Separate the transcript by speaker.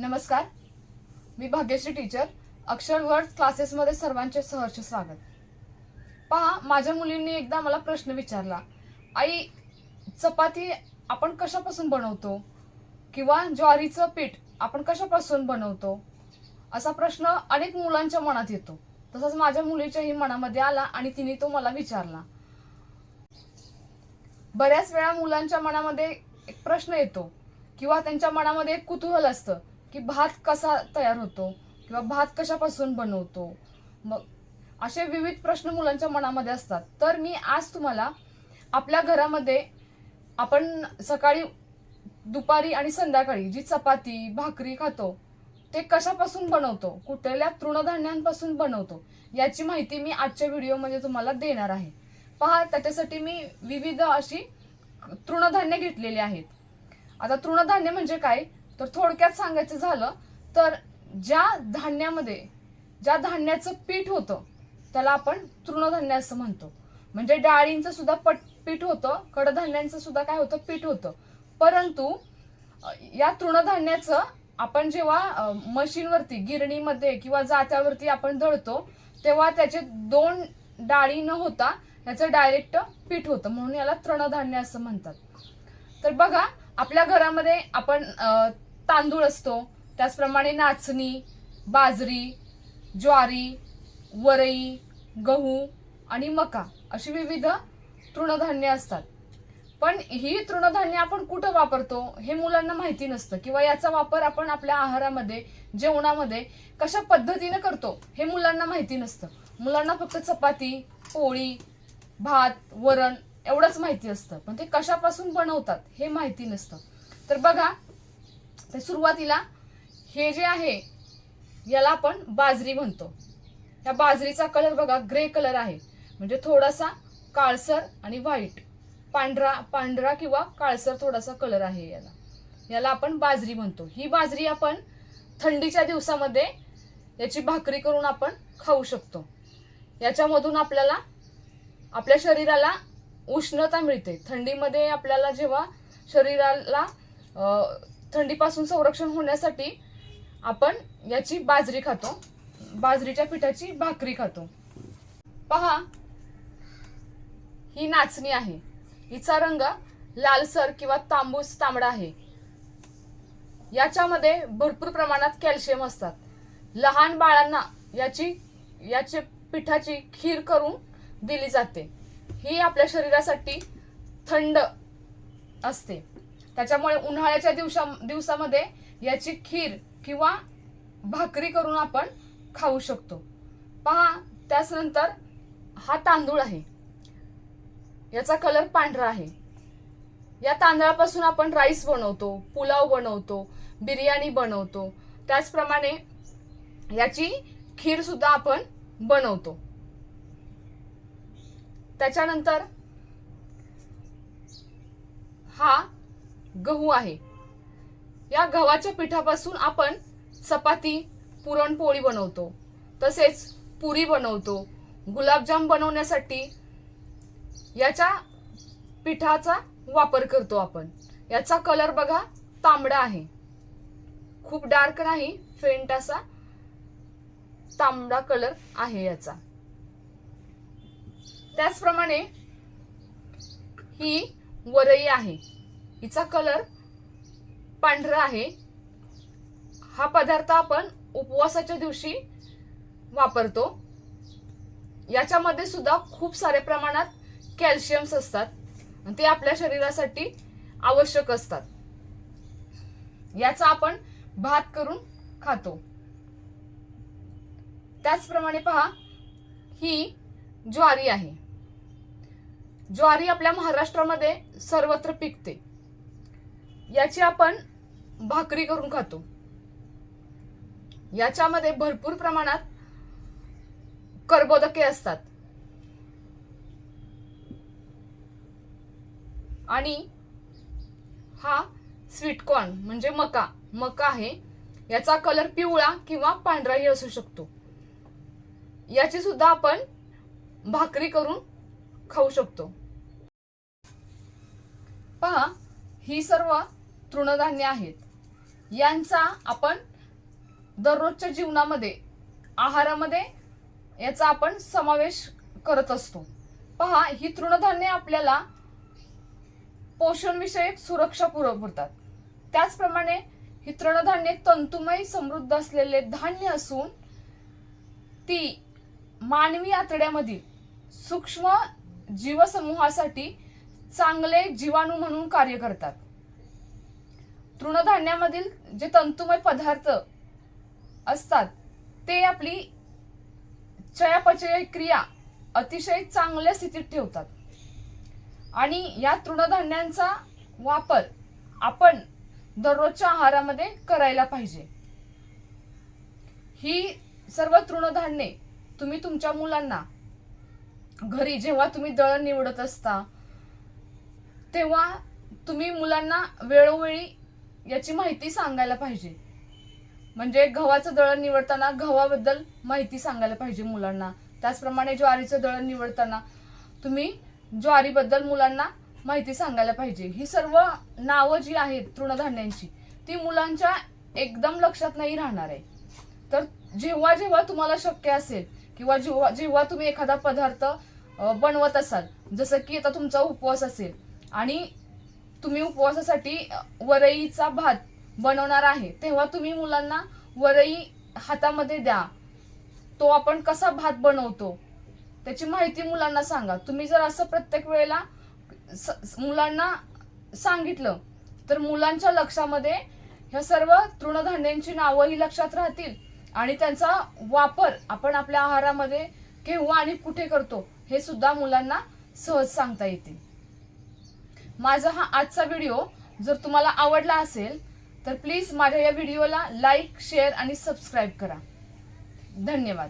Speaker 1: नमस्कार. मी Bhagyashree teacher Akshar word क्लासेसमध्ये सर्वांचे सहर्ष स्वागत. पहा माझ्या मुलींनी एकदा मला प्रश्न विचारला आई चपाती आपण कशापासून बनवतो? किंवा ज्वारीचं पीठ आपण कशापासून बनवतो? असा प्रश्न अनेक मुलांच्या मनात येतो. तसंच माझ्या मुलीच्याही मनामध्ये आला आणि तिने तो मला विचारला. बऱ्याच वेळा मुलांच्या मनामध्ये एक प्रश्न येतो किंवा त्यांच्या मनामध्ये एक कुतूहल असतं की भात कसा तयार होतो किंवा भात कशापासून बनवतो? मग असे विविध प्रश्न मुलांच्या मनामध्ये असतात. तर मी आज तुम्हाला आपल्या घरामध्ये आपण सकाळी दुपारी आणि संध्याकाळी जी चपाती भाकरी खातो ते कशापासून बनवतो? कुठल्या तृणधान्यांपासून बनवतो? याची माहिती मी आजच्या व्हिडिओमध्ये तुम्हाला देणार आहे. पहा त्याच्यासाठी मी विविध अशी तृणधान्य घेतलेली आहेत. आता तृणधान्य म्हणजे काय? तर थोडक्यात सांगायचं झालं तर ज्या धान्यामध्ये ज्या धान्याचं पीठ होतं त्याला आपण तृणधान्य असं म्हणतो. म्हणजे डाळींचं सुद्धा पट पीठ होतं कडधान्यांचं सुद्धा काय होतं पीठ होतं. परंतु या तृणधान्याचं आपण जेव्हा मशीनवरती गिरणीमध्ये किंवा जात्यावरती आपण दळतो तेव्हा त्याचे दोन डाळी न होता याचं डायरेक्ट पीठ होतं. म्हणून याला तृणधान्य असं म्हणतात. तर बघा आपल्या घरामध्ये आपण तांदूळ असतो. त्याचप्रमाणे नाचणी बाजरी ज्वारी वरई गहू आणि मका अशी विविध तृणधान्य असतात. पण ही तृणधान्य आपण कुठं वापरतो हे मुलांना माहिती नसतं किंवा याचा वापर आपण आपल्या आहारामध्ये जेवणामध्ये कशा पद्धतीने करतो हे मुलांना माहिती नसतं. मुलांना फक्त चपाती पोळी भात वरण एवढंच माहिती असतं. पण ते कशापासून बनवतात हे माहिती नसतं. तर बघा तर सुरुवातीला हे जे आहे याला आपण बाजरी म्हणतो. ह्या बाजरीचा कलर बघा ग्रे कलर आहे. म्हणजे थोडासा काळसर आणि व्हाईट पांढरा पांढरा किंवा काळसर थोडासा कलर आहे याला. याला आपण बाजरी म्हणतो. ही बाजरी आपण थंडीच्या दिवसामध्ये याची भाकरी करून आपण खाऊ शकतो. याच्यामधून आपल्याला आपल्या शरीराला उष्णता मिळते. थंडीमध्ये आपल्याला जेव्हा शरीराला थंडीपासून संरक्षण होण्यासाठी आपण याची बाजरी खातो. बाजरीच्या पिठाची भाकरी खातो. पहा ही नाचणी आहे. हिचा रंग लालसर किंवा तांबूस तांबडा आहे. याच्यामध्ये भरपूर प्रमाणात कॅल्शियम असतात. लहान बाळांना याची याचे पिठाची खीर करून दिली जाते. ही आपल्या शरीरासाठी थंड असते. त्याच्यामुळे उन्हाळ्याच्या दिवसा दिवसामध्ये याची खीर किंवा भाकरी करून आपण खाऊ शकतो. पहा त्याचनंतर हा तांदूळ आहे. याचा कलर पांढरा आहे. या तांदळापासून आपण राईस बनवतो पुलाव बनवतो बिर्याणी बनवतो. त्याचप्रमाणे याची खीर सुद्धा आपण बनवतो. त्याच्यानंतर हा गहू आहे. या गव्हाच्या पिठापासून आपण चपाती पुरणपोळी बनवतो. तसेच पुरी बनवतो. गुलाबजाम बनवण्यासाठी याच्या पिठाचा वापर करतो आपण. याचा कलर बघा तांबडा आहे. खूप डार्क नाही फेंट असा तांबडा कलर आहे याचा. त्याचप्रमाणे ही वरई आहे. हिचा कलर पांढरा आहे. हा पदार्थ आपण उपवासाच्या दिवशी वापरतो. याच्यामध्ये सुद्धा खूप सारे प्रमाणात कॅल्शियम्स असतात. आणि ते आपल्या शरीरासाठी आवश्यक असतात. याचा आपण भात करून खातो. त्याचप्रमाणे पहा ही ज्वारी आहे. ज्वारी आपल्या महाराष्ट्रामध्ये सर्वत्र पिकते. याची आपण भाकरी करून खातो. याच्यामध्ये भरपूर प्रमाणात कर्बोदके असतात. आणि हा स्वीटकॉर्न म्हणजे मका. मका आहे. याचा कलर पिवळा किंवा पांढराही असू शकतो. याची सुद्धा आपण भाकरी करून खाऊ शकतो. पहा ही सर्व तृणधान्य आहेत. यांचा आपण दररोजच्या जीवनामध्ये आहारामध्ये याचा आपण समावेश करत असतो. पहा ही तृणधान्ये आपल्याला पोषणविषयक सुरक्षा पुरवतात. त्याचप्रमाणे ही तृणधान्ये तंतुमय समृद्ध असलेले धान्य असून ती मानवी आतड्यामधील सूक्ष्म जीवसमूहासाठी चांगले जीवाणू म्हणून कार्य करतात. तृणधान्यामधील जे तंतुमय पदार्थ असतात ते आपली चयापचय क्रिया अतिशय चांगल्या स्थितीत ठेवतात. आणि या तृणधान्यांचा वापर आपण दररोजच्या आहारामध्ये करायला पाहिजे. ही सर्व तृणधान्ये तुम्ही तुमच्या मुलांना घरी जेव्हा तुम्ही दळण निवडत असता तेव्हा तुम्ही मुलांना वेळोवेळी याची माहिती सांगायला पाहिजे. म्हणजे गव्हाचं दळण निवडताना गव्हाबद्दल माहिती सांगायला पाहिजे मुलांना. त्याचप्रमाणे ज्वारीचं दळण निवडताना तुम्ही ज्वारीबद्दल मुलांना माहिती सांगायला पाहिजे. ही सर्व नावं जी आहेत तृणधान्यांची ती मुलांच्या एकदम लक्षात नाही राहणार आहे. तर जेव्हा जेव्हा तुम्हाला शक्य असेल किंवा जेव्हा जेव्हा तुम्ही एखादा पदार्थ बनवत असाल जसं की आता तुमचा उपवास असेल आणि तुम्ही उपवासासाठी वरईचा भात बनवणार आहे तेव्हा तुम्ही मुलांना वरई हातामध्ये द्या. तो आपण कसा भात बनवतो त्याची माहिती मुलांना सांगा. तुम्ही जर असं प्रत्येक वेळेला स- मुलांना सांगितलं तर मुलांच्या लक्षामध्ये ह्या सर्व तृणधान्यांची नावंही लक्षात राहतील आणि त्यांचा वापर आपण आपल्या आहारामध्ये केव्हा आणि कुठे करतो हे सुद्धा मुलांना सहज सांगता येते माझा हा आजचा व्हिडिओ जर तुम्हाला आवडला असेल तर प्लीज माझ्या या व्हिडिओला लाईक शेअर आणि सबस्क्राईब करा. धन्यवाद.